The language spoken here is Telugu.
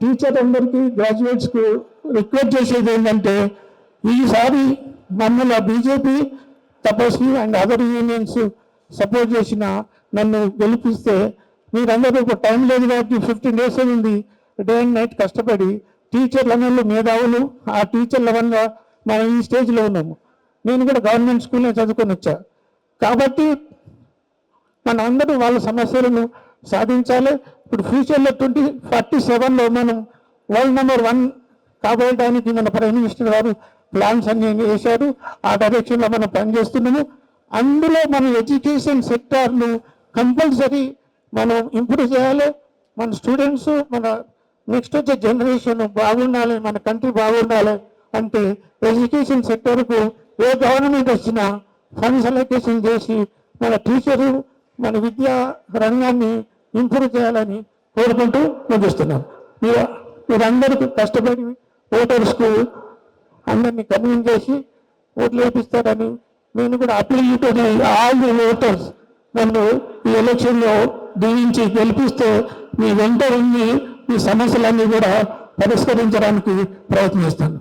టీచర్ అందరికీ గ్రాడ్యుయేట్స్కు రిక్వెస్ట్ చేసేది ఏంటంటే ఈసారి మమ్మల్ని BJP Tapasvi and other unions support చేసిన నన్ను గెలిపిస్తే మీరందరూ ఇప్పుడు టైం లేదు కాబట్టి ఫిఫ్టీన్ డేస్ ఉంది డే అండ్ నైట్ కష్టపడి టీచర్ అన్నలు మేధావులు ఆ టీచర్ల వల్ల మనం ఈ స్టేజ్లో ఉన్నాము. నేను కూడా గవర్నమెంట్ స్కూల్లో చదువుకొని వచ్చా. కాబట్టి మన అందరూ వాళ్ళ సమస్యలను సాధించాలి. ఇప్పుడు ఫ్యూచర్లో ట్వంటీ ఫార్టీ సెవెన్లో మనం వరల్డ్ నెంబర్ వన్ కాబోయడానికి మన ప్రైమ్ మినిస్టర్ గారు ప్లాన్స్ అన్ని వేశారు. ఆ డైరెక్షన్లో మనం పనిచేస్తున్నాము. అందులో మన ఎడ్యుకేషన్ సెక్టార్ను కంపల్సరీ మనం ఇంప్రూవ్ చేయాలి. మన స్టూడెంట్స్ మన నెక్స్ట్ వచ్చే జనరేషన్ బాగుండాలి మన కంట్రీ బాగుండాలి అంటే ఎడ్యుకేషన్ సెక్టర్కు ఏ గవర్నమెంట్ వచ్చినా ఫండ్స్ అలొకేషన్ చేసి మన టీచరు మన విద్యా రంగాన్ని ఇంప్రూవ్ చేయాలని కోరుకుంటూ ముగిస్తున్నాం మీరు మీరందరికీ కష్టపడి ఓటర్స్కు అందరినీ కన్విన్స్ చేసి ఓట్లు వేపిస్తారని నేను కూడా appeal to all the voters నన్ను ఈ ఎలక్షన్లో దీవించి గెలిపిస్తే మీ వెంట ఉండి ఈ సమస్యలన్నీ కూడా పరిష్కరించడానికి ప్రయత్నిస్తాను.